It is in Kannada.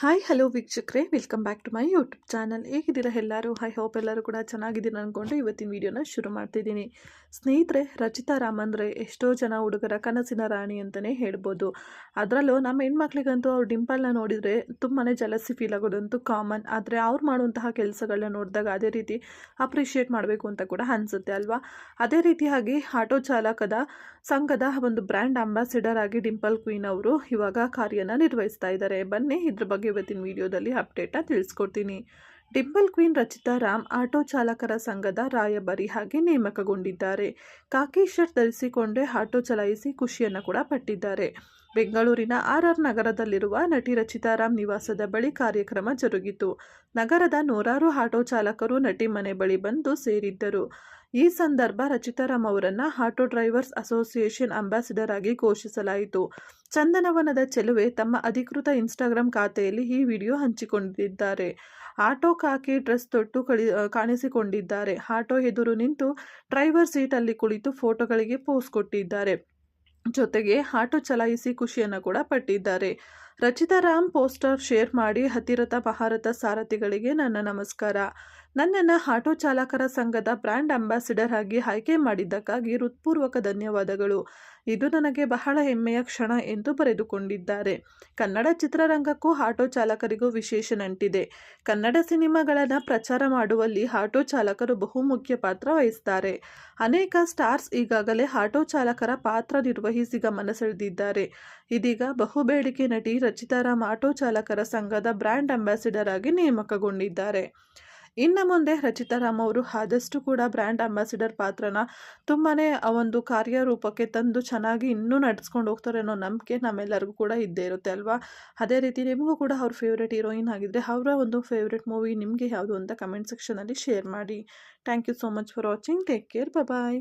ಹಾಯ್ ಹಲೋ ವೀಕ್ಷಕರೇ. Welcome back to my YouTube channel ಹೇಗಿದ್ದೀರಾ ಎಲ್ಲರೂ? ಹೈ ಹೋಪ್ ಎಲ್ಲರೂ ಕೂಡ ಚೆನ್ನಾಗಿದ್ದೀನಿ ಅಂದ್ಕೊಂಡು ಇವತ್ತಿನ ವಿಡಿಯೋನ ಶುರು ಮಾಡ್ತಿದ್ದೀನಿ. ಸ್ನೇಹಿತರೆ, ರಚಿತಾ ರಾಮ್ ಅಂದರೆ ಎಷ್ಟೋ ಜನ ಹುಡುಗರ ಕನಸಿನ ರಾಣಿ ಅಂತಲೇ ಹೇಳ್ಬೋದು. ಅದರಲ್ಲೂ ನಮ್ಮ ಹೆಣ್ಮಕ್ಳಿಗಂತೂ ಅವ್ರ ಡಿಂಪಲ್ನ ನೋಡಿದರೆ ತುಂಬಾ ಜಲಸಿ ಫೀಲ್ ಆಗೋದಂತೂ ಕಾಮನ್ ಆದರೆ ಅವ್ರು ಮಾಡುವಂತಹ ಕೆಲಸಗಳನ್ನ ನೋಡಿದಾಗ ಅದೇ ರೀತಿ ಅಪ್ರಿಷಿಯೇಟ್ ಮಾಡಬೇಕು ಅಂತ ಕೂಡ ಅನಿಸುತ್ತೆ ಅಲ್ವಾ? ಅದೇ ರೀತಿಯಾಗಿ ಆಟೋ ಚಾಲಕದ ಸಂಘದ ಒಂದು ಬ್ರ್ಯಾಂಡ್ ಅಂಬಾಸಿಡರ್ ಆಗಿ ಡಿಂಪಲ್ ಕ್ವೀನ್ ಅವರು ಇವಾಗ ಕಾರ್ಯನ ನಿರ್ವಹಿಸ್ತಾ ಇದ್ದಾರೆ. ಬನ್ನಿ ಇದ್ರ ಬಗ್ಗೆ ಇವತ್ತಿನ ವಿಡಿಯೋದಲ್ಲಿ ಅಪ್ಡೇಟಾಗಿ ತಿಳಿಸ್ಕೊಡ್ತೀನಿ. Dimple queen Rachita Ram auto ಚಾಲಕರ ಸಂಘದ ರಾಯಭಾರಿ ಹಾಗೆ ನೇಮಕಗೊಂಡಿದ್ದಾರೆ. ಕಾಕಿ ಶರ್ಟ್ ಧರಿಸಿಕೊಂಡೇ ಆಟೋ ಚಲಾಯಿಸಿ ಖುಷಿಯನ್ನು ಕೂಡ ಪಟ್ಟಿದ್ದಾರೆ. ಬೆಂಗಳೂರಿನ ಆರ್ ಆರ್ ನಗರದಲ್ಲಿರುವ ನಟಿ ರಚಿತಾರಾಮ್ ನಿವಾಸದ ಬಳಿ ಕಾರ್ಯಕ್ರಮ ಜರುಗಿತು. ನಗರದ ನೂರಾರು ಆಟೋ ಚಾಲಕರು ನಟಿ ಮನೆ ಬಳಿ ಬಂದು ಸೇರಿದ್ದರು. ಈ ಸಂದರ್ಭ ರಚಿತಾರಾಮ್ ಅವರನ್ನು ಆಟೋ ಡ್ರೈವರ್ಸ್ ಅಸೋಸಿಯೇಷನ್ ಅಂಬಾಸಿಡರ್ ಆಗಿ ಘೋಷಿಸಲಾಯಿತು. ಚಂದನವನದ ಚೆಲುವೆ ತಮ್ಮ ಅಧಿಕೃತ ಇನ್ಸ್ಟಾಗ್ರಾಮ್ ಖಾತೆಯಲ್ಲಿ ಈ ವಿಡಿಯೋ ಹಂಚಿಕೊಂಡಿದ್ದಾರೆ. ಆಟೋ ಕಾಕಿ ಡ್ರೆಸ್ ತೊಟ್ಟು ಕಳಿ ಕಾಣಿಸಿಕೊಂಡಿದ್ದಾರೆ. ಆಟೋ ಎದುರು ನಿಂತು ಡ್ರೈವರ್ ಸೀಟಲ್ಲಿ ಕುಳಿತು ಫೋಟೋಗಳಿಗೆ ಪೋಸ್ ಕೊಟ್ಟಿದ್ದಾರೆ. ಜೊತೆಗೆ ಆಟೋ ಚಲಾಯಿಸಿ ಖುಷಿಯನ್ನು ಕೂಡ ಪಟ್ಟಿದ್ದಾರೆ. ರಚಿತಾ ರಾಮ್ ಪೋಸ್ಟರ್ ಶೇರ್ ಮಾಡಿ ಹತಿರತ ಭಾರತ ಸಾರಥಿಗಳಿಗೆ ನನ್ನ ನಮಸ್ಕಾರ. ನನ್ನನ್ನು ಆಟೋ ಚಾಲಕರ ಸಂಘದ ಬ್ರ್ಯಾಂಡ್ ಅಂಬಾಸಿಡರ್ ಆಗಿ ಆಯ್ಕೆ ಮಾಡಿದ್ದಕ್ಕಾಗಿ ಹೃತ್ಪೂರ್ವಕ ಧನ್ಯವಾದಗಳು. ಇದು ನನಗೆ ಬಹಳ ಹೆಮ್ಮೆಯ ಕ್ಷಣ ಎಂದು ಬರೆದುಕೊಂಡಿದ್ದಾರೆ. ಕನ್ನಡ ಚಿತ್ರರಂಗಕ್ಕೂ ಆಟೋ ಚಾಲಕರಿಗೂ ವಿಶೇಷ ನಂಟಿದೆ. ಕನ್ನಡ ಸಿನಿಮಾಗಳನ್ನು ಪ್ರಚಾರ ಮಾಡುವಲ್ಲಿ ಆಟೋ ಚಾಲಕರು ಬಹುಮುಖ್ಯ ಪಾತ್ರ ವಹಿಸ್ತಾರೆ. ಅನೇಕ ಸ್ಟಾರ್ಸ್ ಈಗಾಗಲೇ ಆಟೋ ಚಾಲಕರ ಪಾತ್ರ ನಿರ್ವಹಿಸಿ ಗಮನ ಸೆಳೆದಿದ್ದಾರೆ. ಇದೀಗ ಬಹುಬೇಡಿಕೆ ನಟಿ ರಚಿತಾರಾಮ್ ಆಟೋ ಚಾಲಕರ ಸಂಘದ ಬ್ರ್ಯಾಂಡ್ ಅಂಬಾಸಿಡರ್ ಆಗಿ ನೇಮಕಗೊಂಡಿದ್ದಾರೆ. ಇನ್ನು ಮುಂದೆ ರಚಿತಾರಾಮ್ ಅವರು ಆದಷ್ಟು ಕೂಡ ಬ್ರ್ಯಾಂಡ್ ಅಂಬಾಸಿಡರ್ ಪಾತ್ರನ ತುಂಬಾ ಆ ಒಂದು ಕಾರ್ಯರೂಪಕ್ಕೆ ತಂದು ಚೆನ್ನಾಗಿ ಇನ್ನೂ ನಡ್ಸ್ಕೊಂಡು ಹೋಗ್ತಾರೆ ಅನ್ನೋ ನಂಬಿಕೆ ನಮ್ಮೆಲ್ಲರಿಗೂ ಕೂಡ ಇದ್ದೇ ಇರುತ್ತೆ ಅಲ್ವಾ? ಅದೇ ರೀತಿ ನಿಮಗೂ ಕೂಡ ಅವ್ರ ಫೇವ್ರೆಟ್ ಹೀರೋಯಿನ್ ಆಗಿದ್ದರೆ ಅವರ ಒಂದು ಫೇವ್ರೆಟ್ ಮೂವಿ ನಿಮಗೆ ಯಾವುದು ಅಂತ ಕಮೆಂಟ್ ಸೆಕ್ಷನಲ್ಲಿ ಶೇರ್ ಮಾಡಿ. Thank you so much for watching take care bye